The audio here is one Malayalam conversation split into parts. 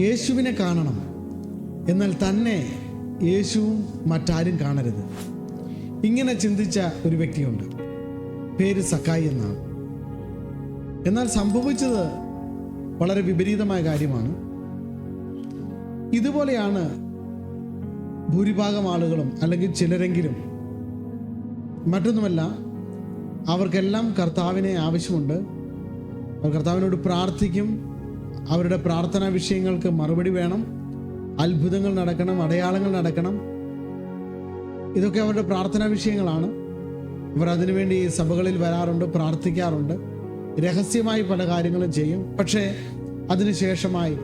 യേശുവിനെ കാണണം. എന്നാൽ തന്നെ യേശുവും മറ്റാരും കാണരുത്. ഇങ്ങനെ ചിന്തിച്ച ഒരു വ്യക്തിയുണ്ട്. പേര് സക്കായി എന്നാണ്. എന്നാൽ സംഭവിച്ചത് വളരെ വിപരീതമായ കാര്യമാണ്. ഇതുപോലെയാണ് ഭൂരിഭാഗം ആളുകളും അല്ലെങ്കിൽ ചിലരെങ്കിലും മറ്റൊന്നുമല്ല അവർക്കെല്ലാം കർത്താവിനെ ആവശ്യമുണ്ട്. അവർ കർത്താവിനോട് പ്രാർത്ഥിക്കും അവരുടെ പ്രാർത്ഥനാ വിഷയങ്ങൾക്ക് മറുപടി വേണം. അത്ഭുതങ്ങൾ നടക്കണം അടയാളങ്ങൾ നടക്കണം. ഇതൊക്കെ അവരുടെ പ്രാർത്ഥനാ വിഷയങ്ങളാണ്. ഇവർ അതിനുവേണ്ടി ഈ സഭകളിൽ വരാറുണ്ട് പ്രാർത്ഥിക്കാറുണ്ട്. രഹസ്യമായി പല കാര്യങ്ങളും ചെയ്യും. പക്ഷേ അതിനുശേഷമായി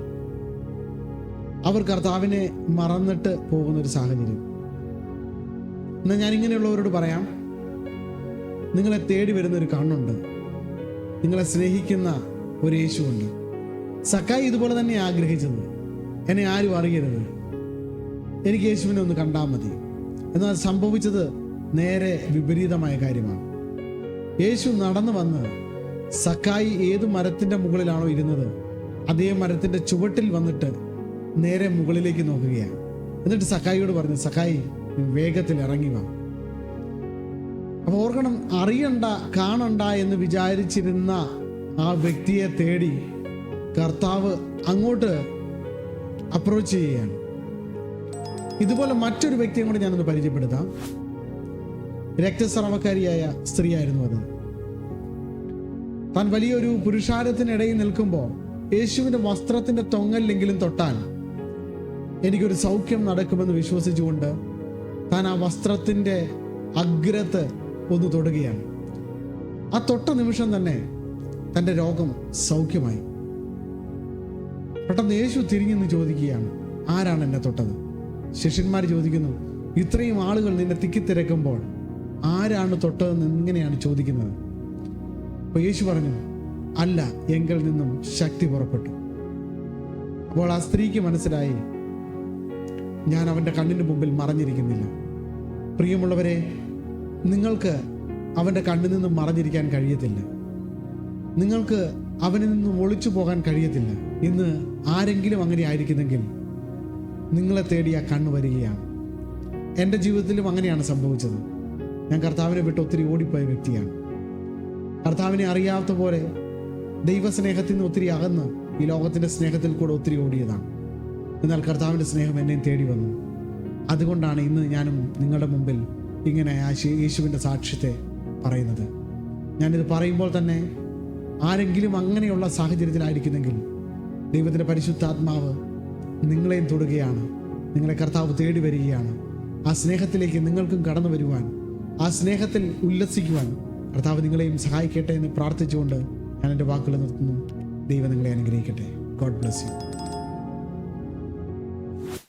അവർ കർത്താവിനെ മറന്നിട്ട് പോകുന്ന ഒരു സാഹചര്യം. എന്നാൽ ഞാൻ ഇങ്ങനെയുള്ളവരോട് പറയാം. നിങ്ങളെ തേടി വരുന്ന ഒരു കണ്ണുണ്ട്. നിങ്ങളെ സ്നേഹിക്കുന്ന ഒരു യേശുവുണ്ട്. സക്കായി ഇതുപോലെ തന്നെ ആഗ്രഹിച്ചത്. എന്നെ ആരും അറിയരുത്. എനിക്ക് യേശുവിനെ ഒന്ന് കണ്ടാൽ മതി. എന്നാൽ സംഭവിച്ചത് നേരെ വിപരീതമായ കാര്യമാണ്. യേശു നടന്നു വന്ന് സക്കായി ഏത് മരത്തിന്റെ മുകളിലാണോ ഇരുന്നത് അതേ മരത്തിന്റെ ചുവട്ടിൽ വന്നിട്ട് നേരെ മുകളിലേക്ക് നോക്കുകയാണ്. എന്നിട്ട് സക്കായിയോട് പറഞ്ഞു സക്കായി വേഗത്തിൽ ഇറങ്ങി വാ. അപ്പൊ ഓർക്കണം അറിയണ്ട കാണണ്ട എന്ന് വിചാരിച്ചിരുന്ന ആ വ്യക്തിയെ തേടി കർത്താവ് അങ്ങോട്ട് അപ്രോച്ച് ചെയ്യുകയാണ്. ഇതുപോലെ മറ്റൊരു വ്യക്തിയും കൂടി ഞാനൊന്ന് പരിചയപ്പെടുത്താം. രക്തസ്രവക്കാരിയായ സ്ത്രീയായിരുന്നു അത്. താൻ വലിയൊരു പുരുഷാരത്തിനിടയിൽ നിൽക്കുമ്പോൾ യേശുവിന്റെ വസ്ത്രത്തിന്റെ തൊങ്ങലിലെങ്കിലും തൊട്ടാൽ എനിക്കൊരു സൗഖ്യം നടക്കുമെന്ന് വിശ്വസിച്ചുകൊണ്ട് താൻ ആ വസ്ത്രത്തിന്റെ അഗ്രത്ത് ഒന്ന് തൊടുകയാണ്. ആ തൊട്ട നിമിഷം തന്നെ തന്റെ രോഗം സൗഖ്യമായി. പെട്ടെന്ന് യേശു തിരിഞ്ഞെന്ന് ചോദിക്കുകയാണ് ആരാണ് എന്നെ തൊട്ടത്? ശിഷ്യന്മാർ ചോദിക്കുന്നു ഇത്രയും ആളുകൾ നിന്നെ തിക്കിത്തിരക്കുമ്പോൾ ആരാണ് തൊട്ടതെന്ന് ഇങ്ങനെയാണ് ചോദിക്കുന്നത്? അപ്പോൾ യേശു പറഞ്ഞു അല്ല എങ്കിൽ നിന്നും ശക്തി പുറപ്പെട്ടു. അപ്പോൾ ആ സ്ത്രീക്ക് മനസ്സിലായി ഞാൻ അവന്റെ കണ്ണിന് മുമ്പിൽ മറഞ്ഞിരിക്കുന്നില്ല. പ്രിയമുള്ളവരെ നിങ്ങൾക്ക് അവന്റെ കണ്ണിൽ നിന്നും മറഞ്ഞിരിക്കാൻ കഴിയത്തില്ല. നിങ്ങൾക്ക് അവനിൽ നിന്നും ഒളിച്ചു പോകാൻ കഴിയത്തില്ല. ഇന്ന് ആരെങ്കിലും അങ്ങനെ ആയിരിക്കുന്നെങ്കിൽ നിങ്ങളെ തേടി ആ കണ്ണ് വരികയാണ്. എന്റെ ജീവിതത്തിലും അങ്ങനെയാണ് സംഭവിച്ചത്. ഞാൻ കർത്താവിനെ വിട്ട് ഒത്തിരി ഓടിപ്പോയ വ്യക്തിയാണ്. കർത്താവിനെ അറിയാത്ത പോലെ ദൈവസ്നേഹത്തിൽ നിന്ന് ഒത്തിരി അകന്ന് ഈ ലോകത്തിന്റെ സ്നേഹത്തിൽ കൂടെ ഒത്തിരി ഓടിയതാണ്. എന്നാൽ കർത്താവിന്റെ സ്നേഹം എന്നെയും തേടി വന്നു. അതുകൊണ്ടാണ് ഇന്ന് ഞാനും നിങ്ങളുടെ മുമ്പിൽ ഇങ്ങനെ യേശുവിന്റെ സാക്ഷ്യത്തെ പറയുന്നത്. ഞാനിത് പറയുമ്പോൾ തന്നെ ആരെങ്കിലും അങ്ങനെയുള്ള സാഹചര്യത്തിലായിരിക്കുന്നെങ്കിൽ ദൈവത്തിന്റെ പരിശുദ്ധാത്മാവ് നിങ്ങളെയും തൊടുകയാണ്. നിങ്ങളെ കർത്താവ് തേടി വരികയാണ്. ആ സ്നേഹത്തിലേക്ക് നിങ്ങൾക്കും കടന്നു വരുവാൻ ആ സ്നേഹത്തിൽ ഉല്ലസിക്കുവാൻ കർത്താവ് നിങ്ങളെയും സഹായിക്കട്ടെ എന്ന് പ്രാർത്ഥിച്ചുകൊണ്ട് ഞാൻ എന്റെ വാക്കുകൾ നിർത്തുന്നു. ദൈവം നിങ്ങളെ അനുഗ്രഹിക്കട്ടെ. God bless you